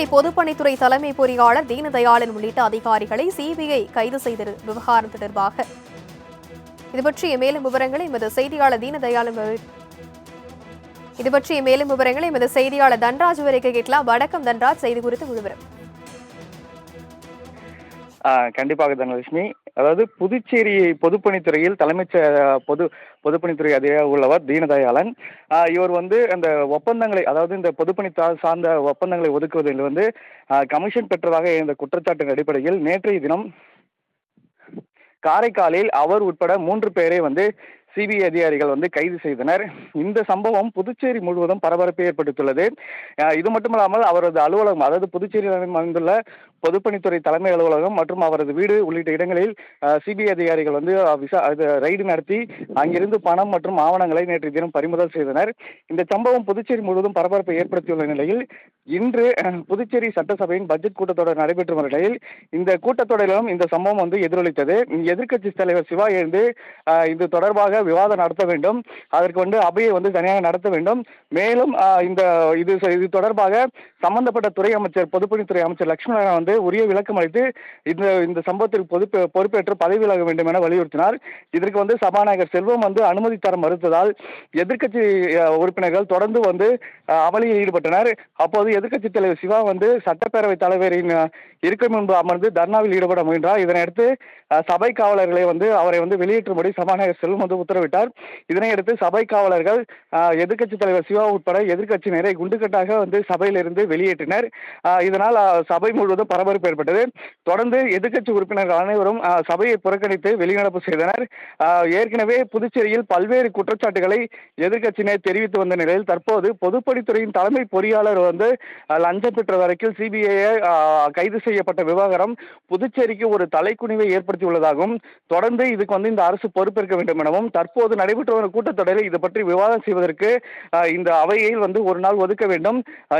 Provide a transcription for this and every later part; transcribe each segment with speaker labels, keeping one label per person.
Speaker 1: புதுச்சேரி பொதுப்பணித்துறை தலைமை பொறியாளர் தீனதயாளன் உள்ளிட்ட அதிகாரிகளை சிபிஐ கைது செய்த விவகாரம் தொடர்பாக. இதுபற்றிய மேலும் விவரங்களை எமது செய்தியாளர் தீனதயாளன் இதுபற்றிய மேலும் விவரங்களை எமது செய்தியாளர் தன்ராஜ் வரைக்கு கேட்கலாம். வணக்கம் தன்ராஜ். செய்தி குறித்து
Speaker 2: விவரம். கண்டிப்பாக தனலட்சுமி அதாவது புதுச்சேரி பொதுப்பணித்துறையில் தலைமைச் பொது பொதுப்பணித்துறை அதிகாரி உள்ளவர் தீனதயாளன். இவர் வந்து அந்த ஒப்பந்தங்களை அதாவது இந்த பொதுப்பணி சார்ந்த ஒப்பந்தங்களை ஒதுக்குவதில் வந்து கமிஷன் பெற்றதாக இந்த குற்றச்சாட்டின் அடிப்படையில் நேற்றைய தினம் காரைக்காலில் அவர் உட்பட மூன்று பேரை வந்து சிபிஐ அதிகாரிகள் வந்து கைது செய்தனர். இந்த சம்பவம் புதுச்சேரி முழுவதும் பரபரப்பை ஏற்படுத்தியுள்ளது. இது இது மட்டுமல்லாமல் அவரது அலுவலகம் அதாவது புதுச்சேரியில் அமைந்துள்ள பொதுப்பணித்துறை தலைமை அலுவலகம் மற்றும் அவரது வீடு உள்ளிட்ட இடங்களில் சிபிஐ அதிகாரிகள் வந்து விசா அது ரைடு நடத்தி அங்கிருந்து பணம் மற்றும் ஆவணங்களை நேற்று தினம் பறிமுதல் செய்தனர். இந்த சம்பவம் புதுச்சேரி முழுவதும் பரபரப்பை ஏற்படுத்தியுள்ள நிலையில் இன்று புதுச்சேரி சட்டசபையின் பட்ஜெட் கூட்டத்தொடர் நடைபெற்று வரும் நிலையில் இந்த கூட்டத்தொடரிலும் இந்த சம்பவம் வந்து எதிரொலித்தது. எதிர்க்கட்சி தலைவர் சிவா எழுந்து இது தொடர்பாக விவாதம் நடத்த வேண்டும். அதற்கு வந்து அபையை வந்து தனியாக நடத்த வேண்டும். மேலும் இந்த இது இது தொடர்பாக சம்பந்தப்பட்ட துறை அமைச்சர் பொதுப்பணித்துறை அமைச்சர் லட்சுமணன் வந்து உரிய விளக்கம் அளித்து இந்த இந்த சம்பவத்திற்கு பொறுப்பு பொறுப்பேற்று பதவி விலக வேண்டும் என வலியுறுத்தினார். இதற்கு வந்து சபாநாயகர் செல்வம் வந்து அனுமதி தர மறுத்ததால் எதிர்க்கட்சி உறுப்பினர்கள் தொடர்ந்து வந்து அமளியில் ஈடுபட்டனர். அப்போது எதிர்க்கட்சி தலைவர் சிவா வந்து சட்டப்பேரவை தலைவரின் இருக்கை முன்பு அமர்ந்து தர்ணாவில் ஈடுபட முயன்றார். இதனையடுத்து சபை காவலர்களை வந்து அவரை வந்து வெளியேற்றும்படி சபாநாயகர் செல்வம் வந்து உத்தரவிட்டார். இதனையடுத்து சபை காவலர்கள் எதிர்க்கட்சி தலைவர் சிவா உட்பட எதிர்க்கட்சியினரை குண்டுக்கட்டாக வந்து சபையிலிருந்து வெளியேற்றினர். இதனால் சபை முழுவதும் பரபரப்பு ஏற்பட்டது. தொடர்ந்து எதிர்க்கட்சி உறுப்பினர்கள் அனைவரும் சபையை புறக்கணித்து வெளிநடப்பு செய்தனர். ஏற்கனவே புதுச்சேரியில் பல்வேறு குற்றச்சாட்டுகளை எதிர்க்கட்சியினர் தெரிவித்து வந்த நிலையில் தற்போது பொதுப்பணித்துறையின் தலைமை பொறியாளர் வந்து லஞ்சம் பெற்ற வரைக்கும் சிபிஐ கைது செய்யப்பட்ட விவகாரம் புதுச்சேரிக்கு ஒரு தலைக்குனிவை ஏற்படுத்தியுள்ளதாகவும் தொடர்ந்து இதுக்கு வந்து இந்த அரசு பொறுப்பேற்க வேண்டும் எனவும் தற்போது நடைபெற்று வரும் கூட்டத்தொடரில் இது பற்றி விவாதம் செய்வதற்கு இந்த அவையில் வந்து ஒரு நாள் ஒதுக்க வேண்டும்.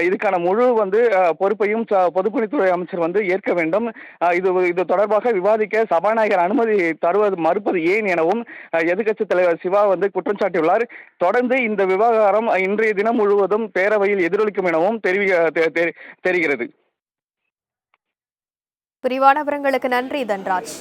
Speaker 2: இதுக்கான முழு வந்து பொறுப்பையும் பொதுப்பணித்துறை அமைச்சர் வந்து ஏற்க வேண்டும். இது இது தொடர்பாக விவாதிக்க சபாநாயகர் அனுமதி தருவது மறுப்பது ஏன் எனவும் அஹ், எதிர்க்கட்சி தலைவர் சிவா வந்து குற்றம் சாட்டியுள்ளார். தொடர்ந்து இந்த விவகாரம் இன்றைய தினம் முழுவதும் பேரவையில் எதிரொலிக்கும் எனவும் தெரிவி தெ- தெரிகிறது.
Speaker 1: விரிவான விவரங்களுக்கு நன்றி தன்ராஜ்.